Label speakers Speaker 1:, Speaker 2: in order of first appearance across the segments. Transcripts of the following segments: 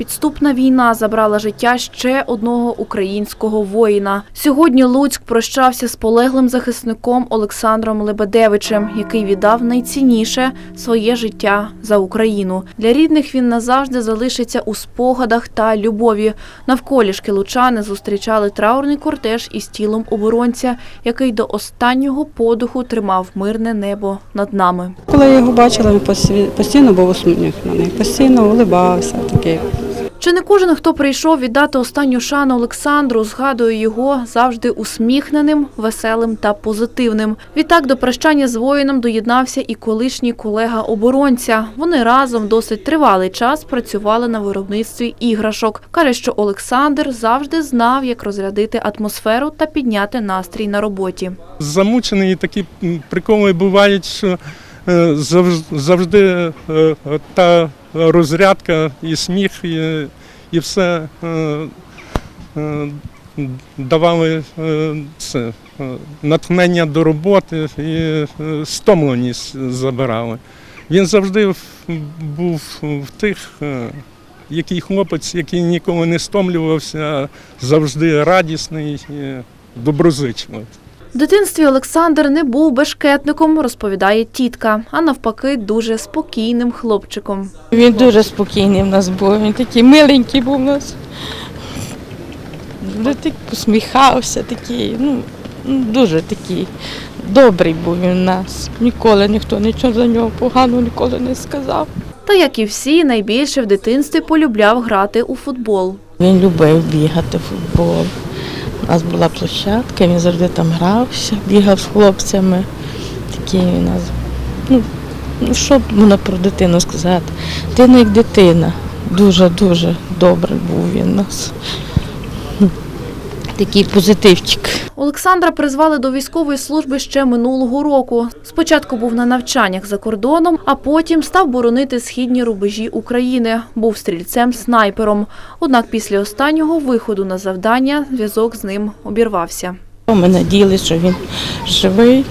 Speaker 1: Підступна війна забрала життя ще одного українського воїна. Сьогодні Луцьк прощався з полеглим захисником Олександром Лебедевичем, який віддав найцінніше своє життя за Україну. Для рідних він назавжди залишиться у спогадах та любові. Навколішки лучани зустрічали траурний кортеж із тілом оборонця, який до останнього подуху тримав мирне небо над нами.
Speaker 2: Коли я його бачила, він постійно був усміхнений, постійно улибався такий.
Speaker 1: Чи не кожен, хто прийшов віддати останню шану Олександру, згадує його завжди усміхненим, веселим та позитивним. Відтак до прощання з воїном доєднався і колишній колега оборонця. Вони разом досить тривалий час працювали на виробництві іграшок. Каже, що Олександр завжди знав, як розрядити атмосферу та підняти настрій на роботі.
Speaker 3: замучений і такі приколи бувають, що е, завжди е, та розрядка і сміх, і, і все е, е, давали е, це, натхнення до роботи і стомленість забирали. Він завжди був в тих, який хлопець, який ніколи не стомлювався, завжди радісний і доброзичливий.
Speaker 1: В дитинстві Олександр не був бешкетником, розповідає тітка, а навпаки, дуже спокійним хлопчиком.
Speaker 4: Він дуже спокійний в нас був, він такий миленький був у нас. Ну, так посміхався такий, ну, ну, дуже такий добрий був він у нас. Ніколи ніхто нічого за нього поганого ніколи не сказав.
Speaker 1: Та як і всі, найбільше в дитинстві полюбляв грати у футбол.
Speaker 4: Він любив бігати в футбол. У нас була площадка, він завжди там грався, бігав з хлопцями. Такий у нас. Ну, ну що можна про дитину сказати? Дитина як дитина. Дуже-дуже добрий був він у нас. Такий позитивчик.
Speaker 1: Олександра призвали до військової служби ще минулого року. Спочатку був на навчаннях за кордоном, а потім став боронити східні рубежі України. Був стрільцем-снайпером. Однак після останнього виходу на завдання зв'язок з ним обірвався.
Speaker 4: Ми надіялися, що він живий.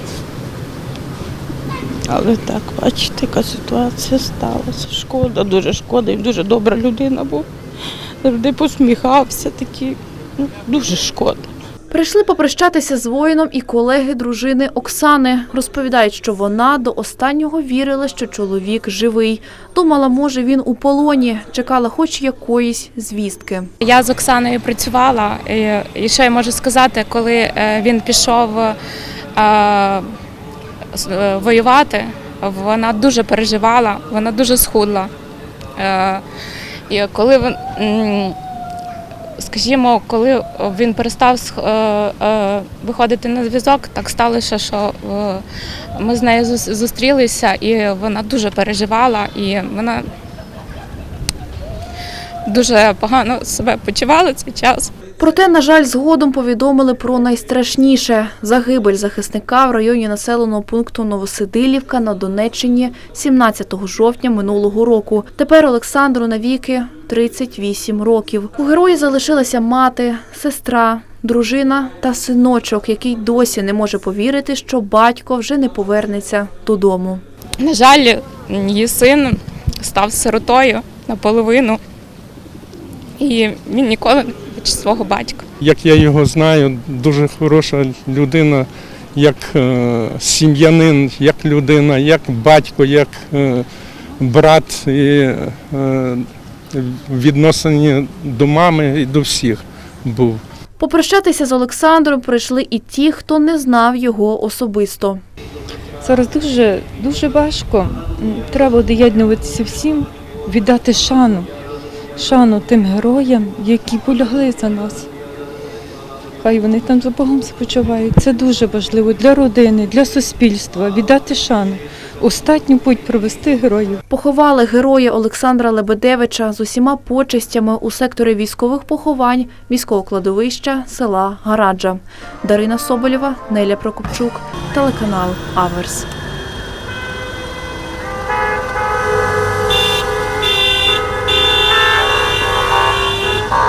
Speaker 4: Але так, бачите, яка ситуація сталася. Шкода, дуже шкода. Він дуже добра людина був. Завжди посміхався такий. Ну, дуже шкода.
Speaker 1: Прийшли попрощатися з воїном і колеги дружини Оксани. Розповідають, що вона до останнього вірила, що чоловік живий. Думала, може він у полоні, чекала хоч якоїсь звістки.
Speaker 5: Я з Оксаною працювала, і- що я можу сказати, коли е, він пішов е, е, воювати, вона дуже переживала, вона дуже схудла. І коли він, скажімо, коли він перестав е, е, виходити на зв'язок, так сталося, що е, ми з нею зустрілися, і вона дуже переживала, і вона дуже погано себе почувала цей час.
Speaker 1: Проте, на жаль, згодом повідомили про найстрашніше загибель захисника в районі населеного пункту Новосидилівка на Донеччині 17 жовтня минулого року. Тепер Олександру навіки 38 років. У герої залишилася мати, сестра, дружина та синочок, який досі не може повірити, що батько вже не повернеться додому.
Speaker 5: На жаль, її син став сиротою наполовину, і він ніколи не бачив свого батька.
Speaker 3: як я його знаю, дуже хороша людина, як е, сім'янин, як людина, як батько, як е, брат і е, відносині до мами і до всіх був.
Speaker 1: Попрощатися з Олександром прийшли і ті, хто не знав його особисто.
Speaker 6: Зараз дуже, дуже важко. Треба доєднуватися всім, віддати шану, шану тим героям, які полягли за нас. Хай вони там за Богом спочивають. Це дуже важливо для родини, для суспільства. Віддати шану. Остатню путь провести героїв.
Speaker 1: Поховали героя Олександра Лебедевича з усіма почестями у секторі військових поховань міського кладовища села Гараджа. Дарина Соболєва, Неля Прокопчук, телеканал Аверс.